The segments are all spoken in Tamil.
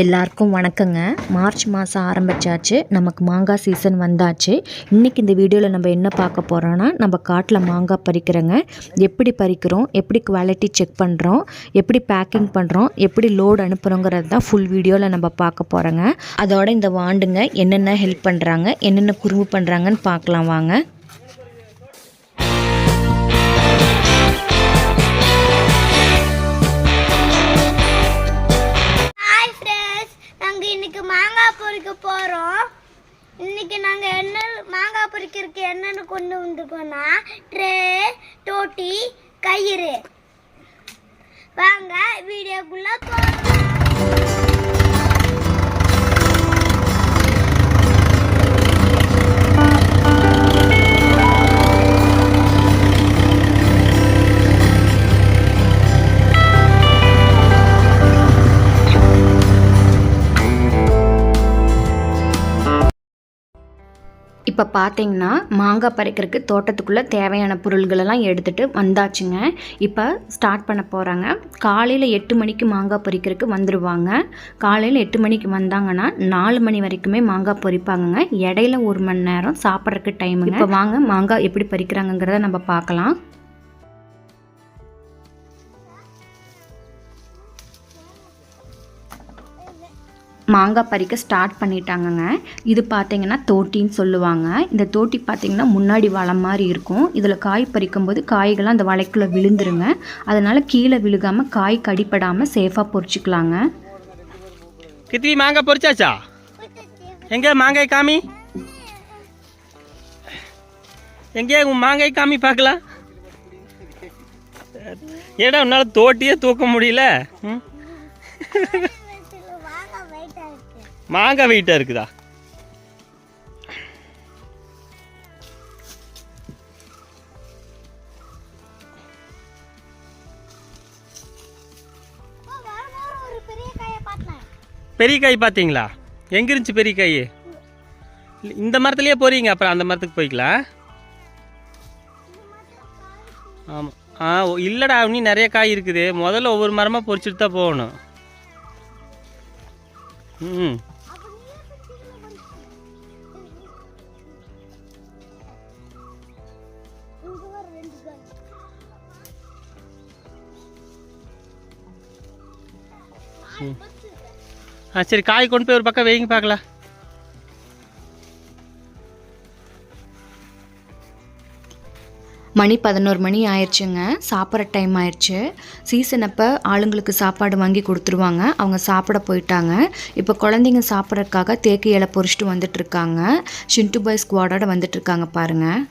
எல்லாருக்கும் வணக்கங்க. மார்ச் மாதம் ஆரம்பித்தாச்சு நமக்கு மாங்காய் சீசன் வந்தாச்சு. இன்றைக்கி இந்த வீடியோவில் நம்ம என்ன பார்க்க போகிறோன்னா நம்ம காட்டில் மாங்காய் பறிக்கிறோங்க. எப்படி பறிக்கிறோம்? எப்படி குவாலிட்டி செக் பண்ணுறோம் எப்படி பேக்கிங் பண்ணுறோம் எப்படி லோடு அனுப்புகிறோங்கிறது தான் ஃபுல் வீடியோவில் நம்ம பார்க்க போகிறோங்க அதோட இந்த வாண்டுங்க என்னென்ன ஹெல்ப் பண்ணுறாங்க என்னென்ன குறும்பு பண்ணுறாங்கன்னு பார்க்கலாம் வாங்க. பொறிக்க போகிறோம் இன்னைக்கு நாங்கள் என்ன மாங்காய் பறிக்கிறதுக்கு என்னென்னு கொண்டு வந்திருக்கோம்னா ட்ரே டோட்டி கயிறு. வாங்க வீடியோக்குள்ளே போகலாம் இப்போ பார்த்தீங்கன்னா மாங்காய் பறிக்கிறதுக்கு தோட்டத்துக்குள்ளே தேவையான பொருள்களெல்லாம் எடுத்துகிட்டு வந்தாச்சுங்க. இப்போ ஸ்டார்ட் பண்ண போகிறாங்க காலையில் எட்டு மணிக்கு மாங்காய் பறிக்கிறதுக்கு வந்துடுவாங்க காலையில் எட்டு மணிக்கு வந்தாங்கன்னா நாலு மணி வரைக்குமே மாங்காய் பறிப்பாங்கங்க. இடையில ஒரு மணி நேரம் சாப்பிட்றதுக்கு டைம் இப்போ வாங்க மாங்காய் எப்படி பறிக்கிறாங்கங்கிறத நம்ம பார்க்கலாம். மாங்காய் பறிக்க ஸ்டார்ட் பண்ணிட்டாங்கங்க. இது பார்த்தீங்கன்னா தோட்டின்னு சொல்லுவாங்க. இந்த தோட்டி பார்த்தீங்கன்னா முன்னாடி வளம் மாதிரி இருக்கும். இதில் காய் பறிக்கும் போது காய்கள்லாம் அந்த வலைக்குள்ளே விழுந்துருங்க. அதனால் கீழே விழுகாமல் காய் கடிப்படாமல் சேஃபாக பொறிச்சிக்கலாங்க. கித்திரி மாங்காய் பொறிச்சாச்சா? எங்கே மாங்காய் காமி? எங்கே உன் மாங்காய் காமி பார்க்கலாம் ஏடா உன்னால் தோட்டியே தூக்க முடியல. ம்? மாங்காய் வெயிட்டாக இருக்குதா? பெரிய காய் பார்த்தீங்களா? எங்கே இருந்துச்சு பெரிய காய்? இந்த மரத்துலேயே போறீங்க அப்புறம் அந்த மரத்துக்கு போய்க்கலாம் ஆமாம் ஆ ஓ- இல்லைடா இன்னும் நிறைய காய் இருக்குது. முதல்ல ஒவ்வொரு மரமாக பொறிச்சிட்டு தான் போகணும். ம். ஆ சரி காய் கொண்டு போய் ஒரு பக்கம் வைங்க பார்க்கலாம். மணி பதினோரு மணி ஆயிடுச்சுங்க. சாப்பிட்ற டைம் ஆயிடுச்சு. சீசன் அப்போ ஆளுங்களுக்கு சாப்பாடு வாங்கி கொடுத்துருவாங்க. அவங்க சாப்பிட போயிட்டாங்க. இப்போ குழந்தைங்க சாப்பிட்றதுக்காக தேக்கு இலை பொறிச்சிட்டு வந்துட்டுருக்காங்க ஷின்ட்டு பாய் ஸ்குவாடோட வந்துட்டுருக்காங்க பாருங்கள்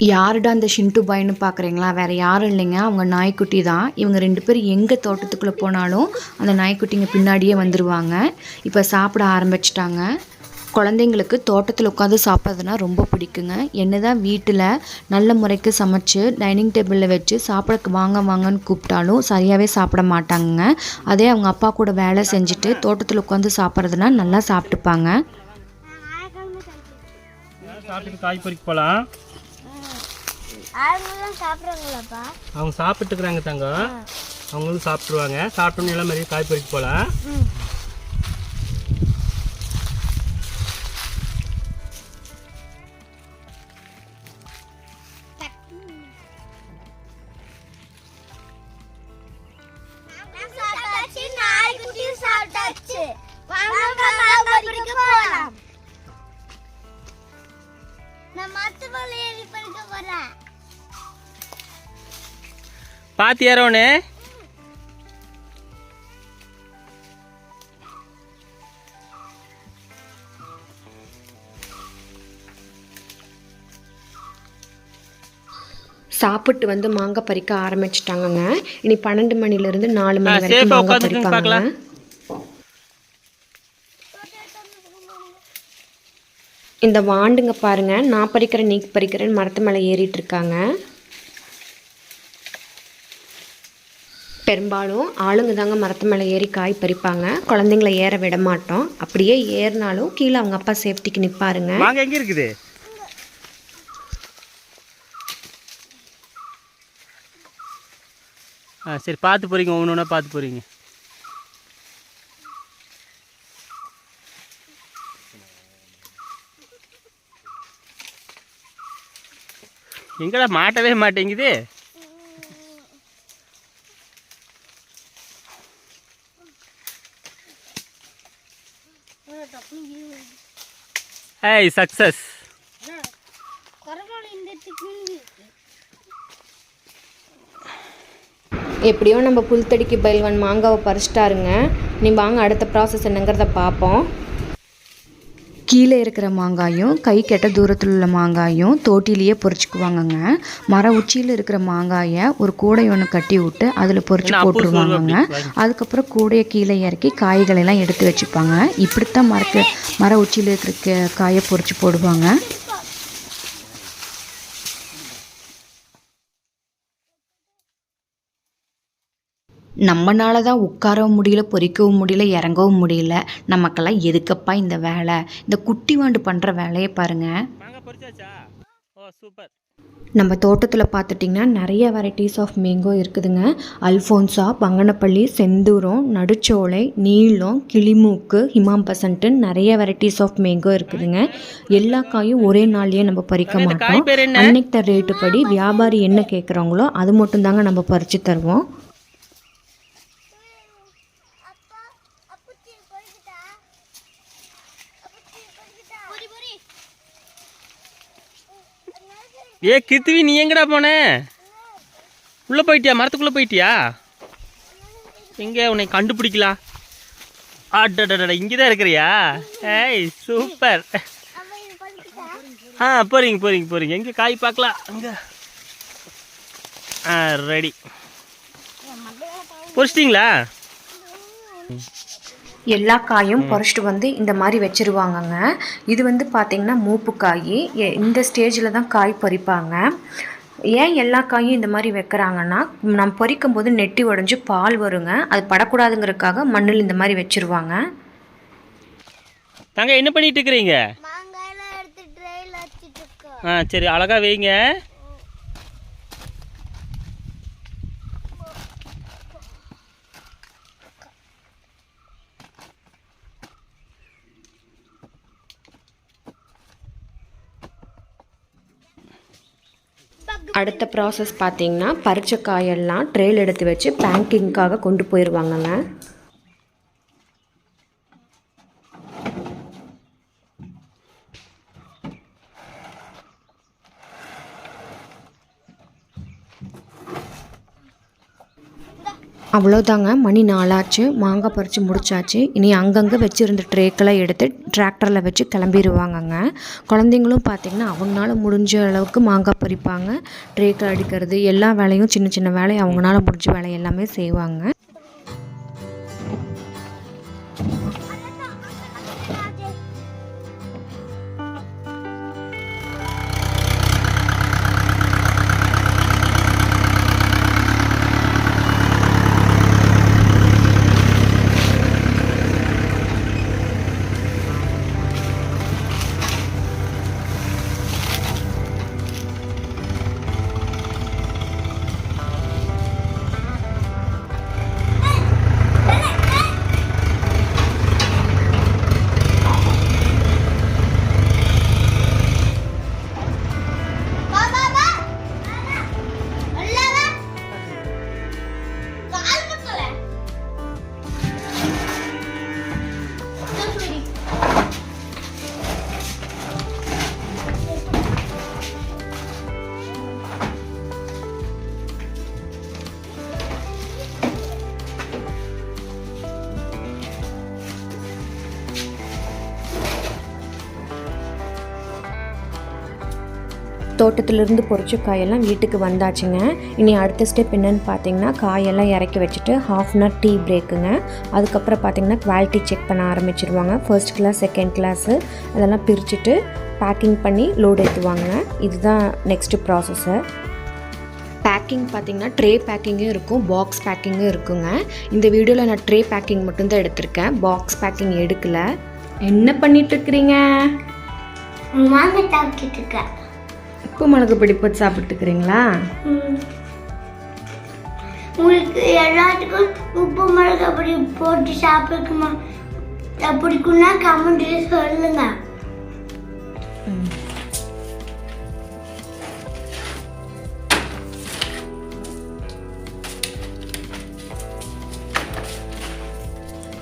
யாருடா அந்த ஷின்ட்டு பாய்னு பார்க்குறீங்களா வேறு யாரும் இல்லைங்க அவங்க நாய்க்குட்டி தான் இவங்க ரெண்டு பேரும் எங்கே தோட்டத்துக்குள்ளே போனாலும் அந்த நாய்க்குட்டிங்க பின்னாடியே வந்துடுவாங்க இப்போ சாப்பிட ஆரம்பிச்சிட்டாங்க குழந்தைங்களுக்கு தோட்டத்தில் உட்காந்து சாப்பிட்றதுனா ரொம்ப பிடிக்குங்க என்ன தான் வீட்டில் நல்ல முறைக்கு சமைச்சு டைனிங் டேபிளில் வச்சு சாப்பிட வாங்க வாங்கன்னு கூப்பிட்டாலும் சரியாகவே சாப்பிட மாட்டாங்கங்க அதே அவங்க அப்பா கூட வேலை செஞ்சுட்டு தோட்டத்தில் உட்காந்து சாப்பிட்றதுனா நல்லா சாப்பிட்டுப்பாங்க சாப்பிட்டு காய் பறிக்க போகலாம் ஆளுங்கெல்லாம் சாப்பிட்றாங்களாப்பா? அவங்க சாப்பிட்டுக்கிறாங்க தங்கம் அவங்களும் சாப்பிட்ருவாங்க சாப்பிட்டோன்னு எல்லாம் மாதிரி காய் பறிக்க போகலாம் நான் மத்து ஏறி பறிக்க போறேன் ஏறோனே சாப்பிட்டு வந்து மாங்காய் பறிக்க ஆரம்பிச்சிட்டாங்கங்க. இனி பன்னெண்டு மணிலேருந்து நாலு மணி வரைக்கும் மாங்காய் பறிப்பாங்க. இந்த வாண்டுங்க பாருங்க. நான் பறிக்கிறேன் நீ பறிக்கிறேன்னு மரத்து மேலே ஏறிட்டு இருக்காங்க. பெரும்பாலும் ஆளுங்க தாங்க மரத்து மேலே ஏறி காய் பறிப்பாங்க. குழந்தைங்கள ஏற விட மாட்டோம். அப்படியே ஏறினாலும் கீழே அவங்க அப்பா சேஃப்டிக்கு நிற்பாருங்க எங்கே இருக்குது? ஆ சரி பார்த்து போகிறீங்க ஒன்று ஒன்றா பார்த்து போகிறீங்க எங்கடா மாட்டவே மாட்டேங்குது? ஏய் சக்சஸ் எப்படியோ நம்ம புல்தடிக்கு பயில்வன் மாங்காவை பறிச்சிட்டாருங்க. நீ வாங்க அடுத்த ப்ராசஸ் என்னங்கிறத பார்ப்போம். கீழே இருக்கிற மாங்காயும் கை கெட்ட தூரத்தில் உள்ள மாங்காயும் தோட்டிலேயே பொறிச்சுக்குவாங்கங்க. மர உச்சியில் இருக்கிற மாங்காயை ஒரு கூடை ஒன்று கட்டி விட்டு அதில் பொறிச்சு போட்டுருவாங்கங்க? அதுக்கப்புறம் கூடையை கீழே இறக்கி காய்களை எல்லாம் எடுத்து வச்சுப்பாங்க. இப்படித்தான் மரக்க மர உச்சியில் இருக்கிற காயை பொறிச்சு போடுவாங்க. நம்மனால தான் உட்காரவும் முடியல பொறிக்கவும் முடியல இறங்கவும் முடியல. நமக்கெல்லாம் எதுக்கப்பா இந்த வேலை? இந்த குட்டி வாண்டு பண்ணுற வேலையை பாருங்க. மாங்காய் பொரிச்சாச்சா? ஓ சூப்பர். நம்ம தோட்டத்தில் பார்த்துட்டிங்கன்னா நிறைய வெரைட்டிஸ் ஆஃப் மேங்கோ இருக்குதுங்க. அல்ஃபோன்சா பங்கனப்பள்ளி செந்தூரம் நடுச்சோலை நீளம் கிளிமூக்கு ஹிமாம்பசன்ட்டு நிறைய வெரைட்டிஸ் ஆஃப் மேங்கோ இருக்குதுங்க. எல்லா காயும் ஒரே நாள்லயே நம்ம பறிக்க மாட்டோம். பேர் என்ன? அன்னைக்கு ரேட்டு படி வியாபாரி என்ன கேட்குறாங்களோ அது மட்டும்தாங்க நம்ம பறித்து தருவோம். ஏ கிருத்துவி நீ எங்கடா போன? உள்ளே போயிட்டியா? மரத்துக்குள்ளே போயிட்டியா? எங்கே உன்னை கண்டுபிடிக்கலாம்? அடடடட இங்கே தான் இருக்கிறியா ஏய் சூப்பர் ஆ போறீங்க. போறீங்க போறீங்க. எங்கே காய் பார்க்கலாம்? அங்கே. ஆ ரெடி. பொரிச்சிட்டிங்களா? எல்லா காயும் பறிச்சிட்டு வந்து இந்த மாதிரி வச்சிருவாங்கங்க. இது வந்து பார்த்திங்கன்னா மூப்பு காய் இந்த ஸ்டேஜில் தான் காய் பறிப்பாங்க. ஏன் எல்லா காயும் இந்த மாதிரி வைக்கிறாங்கன்னா நம்ம பறிக்கும் போது நெட்டி உடஞ்சி பால் வருங்க. அது படக்கூடாதுங்கிறதுக்காக மண்ணில் இந்த மாதிரி வச்சிருவாங்க. தாங்க என்ன பண்ணிட்டு இருக்கிறீங்க? ஆ சரி அழகா வைங்க. அடுத்த ப்ராசஸ் பார்த்தீங்கன்னா பறிச்ச காயெல்லாம் ட்ரேல் எடுத்து வச்சு பேங்கிங்க்காக கொண்டு போயிடுவாங்கங்க அவ்வளோதாங்க மணி நாளாச்சு மாங்காய் பறித்து முடிச்சாச்சு. இனி அங்கங்கே வச்சுருந்த ட்ரேக்கெல்லாம் எடுத்து டிராக்டரில் வச்சு கிளம்பிடுவாங்கங்க குழந்தைங்களும் பார்த்திங்கன்னா அவங்களால முடிஞ்ச அளவுக்கு மாங்காய் பறிப்பாங்க. ட்ரேக்கில் அடிக்கிறது எல்லா வேலையும் சின்ன சின்ன வேலை அவங்களால முடிஞ்ச வேலை எல்லாமே செய்வாங்க. தோட்டத்திலிருந்து பொறிச்ச காயெல்லாம் வீட்டுக்கு வந்தாச்சுங்க. இனி அடுத்த ஸ்டெப் என்னென்னு பார்த்தீங்கன்னா காயெல்லாம் இறக்கி வச்சுட்டு ஹாஃப் அன் ஹவர் டீ பிரேக்குங்க அதுக்கப்புறம் பார்த்தீங்கன்னா குவாலிட்டி செக் பண்ண ஆரம்பிச்சிருவாங்க. ஃபர்ஸ்ட் கிளாஸ் செகண்ட் கிளாஸு அதெல்லாம் பிரிச்சுட்டு பேக்கிங் பண்ணி லோடு ஏற்றுவாங்க இதுதான் நெக்ஸ்ட்டு ப்ராசஸ்ஸு பேக்கிங் பார்த்தீங்கன்னா ட்ரே பேக்கிங்கும் இருக்கும் பாக்ஸ் பேக்கிங்கும் இருக்குங்க. இந்த வீடியோவில் நான் ட்ரே பேக்கிங் மட்டும்தான் எடுத்திருக்கேன். பாக்ஸ் பேக்கிங் எடுக்கலை. என்ன பண்ணிட்டு இருக்கிறீங்க? மாங்காய் சாப்பிட்டுட்டு இருக்கேன் உப்பு மிளகு பொடி போட்டு சாப்பிட்டுக்கிறீங்களா? உங்களுக்கு எல்லாத்துக்கும் உப்பு மிளகு அப்படி போட்டு சாப்பிடுக்குமா பிடிக்கும்னா கமெண்ட்ல சொல்லுங்க.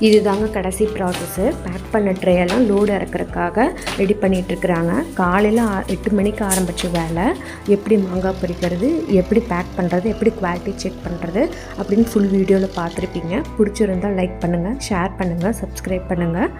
இதுதாங்க கடைசி ப்ராசஸ்ஸு பேக் பண்ண ட்ரேயெல்லாம் லோடு இறக்குறதுக்காக ரெடி பண்ணிகிட்ருக்குறாங்க காலையில் எட்டு மணிக்கு ஆரம்பித்த வேலை. எப்படி மாங்காய் பறிக்கிறது எப்படி பேக் பண்ணுறது எப்படி குவாலிட்டி செக் பண்ணுறது அப்படின்னு ஃபுல் வீடியோவில் பார்த்துருப்பீங்க. பிடிச்சிருந்தால் லைக் பண்ணுங்கள் ஷேர் பண்ணுங்கள் சப்ஸ்கிரைப் பண்ணுங்கள்